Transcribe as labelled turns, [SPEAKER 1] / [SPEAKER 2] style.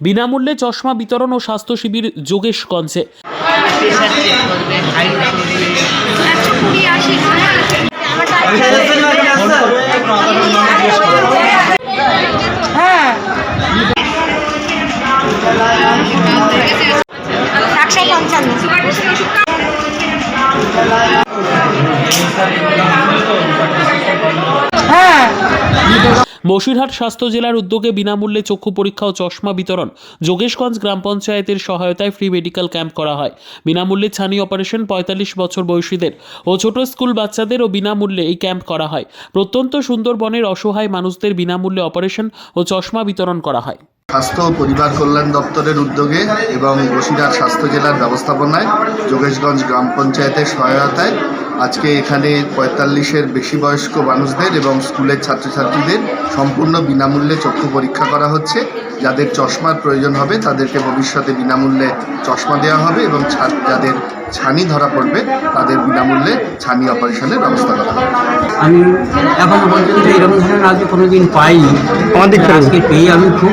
[SPEAKER 1] বিনামূল্যে চশমা বিতরণ ও স্বাস্থ্য শিবির যোগেশগঞ্জে বসিরহাট স্বাস্থ্য জেলার উদ্যোগে বিনামূল্যে চক্ষু পরীক্ষা ও চশমা বিতরণ যোগেশগঞ্জ গ্রাম পঞ্চায়েতের সহায়তায় ফ্রি মেডিকেল ক্যাম্প করা হয়। বিনামূল্যে ছানি অপারেশন পঁয়তাল্লিশ বছর বয়সীদের ও ছোট স্কুল বাচ্চাদের ও বিনামূল্যে এই ক্যাম্প করা হয়। প্রত্যন্ত সুন্দরবনের অসহায় মানুষদের বিনামূল্যে অপারেশন ও চশমা বিতরণ করা হয়।
[SPEAKER 2] স্বাস্থ্য ও পরিবার কল্যাণ দপ্তরের উদ্যোগে এবং বসিরহাট স্বাস্থ্য জেলার ব্যবস্থাপনায় যোগেশগঞ্জ গ্রাম পঞ্চায়েতের সহায়তায় আজকে এখানে পঁয়তাল্লিশের বেশি বয়স্ক মানুষদের এবং স্কুলের ছাত্রছাত্রীদের সম্পূর্ণ বিনামূল্যে চক্ষু পরীক্ষা করা হচ্ছে। যাদের চশমার প্রয়োজন হবে তাদেরকে ভবিষ্যতে বিনামূল্যে চশমা দেওয়া হবে এবং ছা- যাদের ছানি ধরা পড়বে তাদের বিনামূল্যে ছানি অপারেশনের ব্যবস্থা করা হবে।
[SPEAKER 3] আমি এখনও পর্যন্ত এরকম ধরনের আগে কোনো দিন পাইনি।
[SPEAKER 4] আমাদের
[SPEAKER 3] আজকে পেয়ে আমি খুব